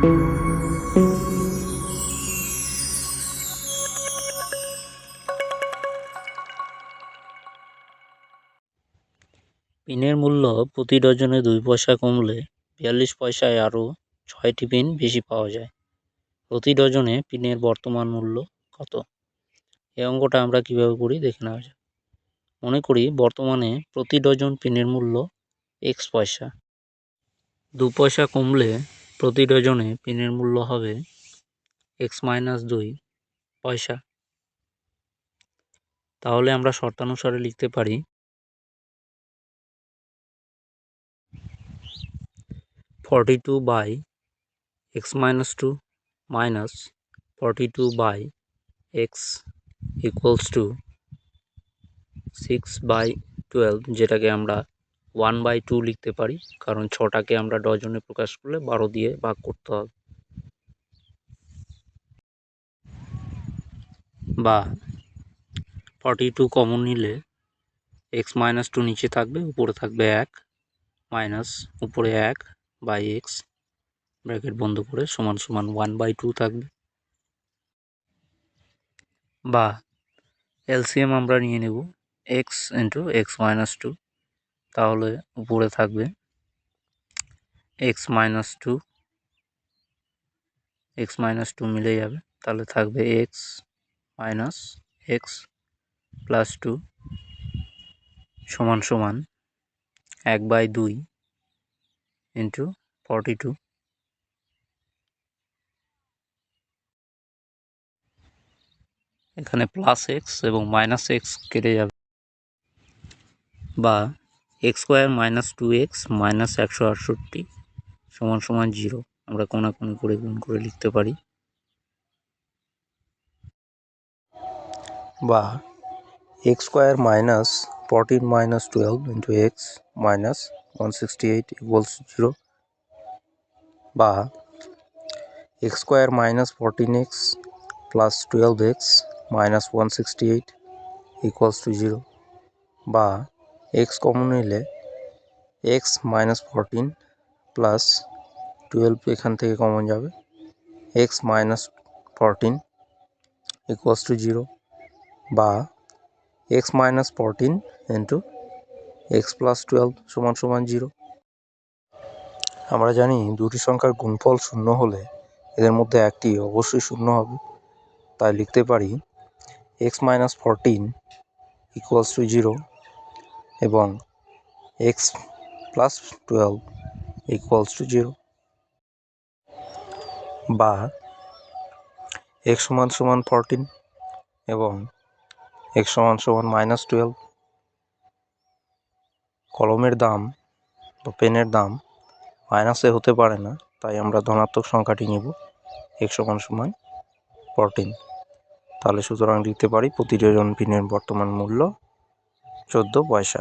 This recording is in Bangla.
পিনের মূল্য প্রতি ডজনে দুই পয়সা কমলে বিয়াল্লিশ পয়সায় আরও ছয়টি পিন বেশি পাওয়া যায়। প্রতি ডজনে পিনের বর্তমান মূল্য কত? এই অঙ্কটা আমরা কীভাবে করি দেখে নেওয়া যাক। মনে করি বর্তমানে প্রতি ডজন পিনের মূল্য এক্স পয়সা। দু পয়সা কমলে প্রতি ডজনে পেনের মূল্য হবে এক্স মাইনাস দুই পয়সা। তাহলে আমরা শর্তানুসারে লিখতে পারি forty two by x minus two minus forty two by x equals two six by twelve যেটাকে আমরা ওয়ান বাই টু লিখতে পারি, কারণ ছটাকে আমরা ডজনে প্রকাশ করলে বারো দিয়ে ভাগ করতে হবে। বা ফর্টি টু কমন নিলে এক্স মাইনাস টু নিচে থাকবে, উপরে থাকবে এক মাইনাস উপরে এক বাই এক্স ব্র্যাকেট বন্ধ করে সমান সমান ওয়ান বাই টু থাকবে। বা এলসিএম আমরা নিয়ে নেব x into x minus two তাহলে উপরে থাকবে x minus two x minus two মিলে যাবে। তাহলে থাকবে x minus x plus two সমান সমান এক বাই দুই ইন্টু ফর্টি টু এখানে প্লাস এক্স এবং মাইনাস এক্স কেটে যাবে। বা x square minus two x minus একশো আটষট্টি সমান সমান জিরো। আমরা কোনাকুনি করে গুণ করে লিখতে পারি। বা x square minus fourteen minus twelve into x minus one sixty eight equals zero বা x square minus fourteen x plus twelve x minus one sixty eight equals to zero বা এক্স কমন নিলে x minus fourteen plus twelve এখান থেকে কমন যাবে। X minus fourteen equals to zero বা x minus fourteen into x plus twelve সমান সমান জিরো আমরা জানি দুটি সংখ্যার গুণফল শূন্য হলে এদের মধ্যে একটি অবশ্যই শূন্য হবে। তাই লিখতে পারি x minus fourteen equals to zero এবং x plus twelve equals to zero বা এক্স সমান সমান ফোরটিন এবং এক্স সমান সমান মাইনাস টুয়েলভ কলমের দাম বা পেনের দাম মাইনাসে হতে পারে না, তাই আমরা ধনাত্মক সংখ্যাটি নেব এক্স সমান সমান ফোরটিন তাহলে সুতরাং লিখতে পারি প্রতি ডজন পিনের বর্তমান মূল্য চোদ্দ পয়সা।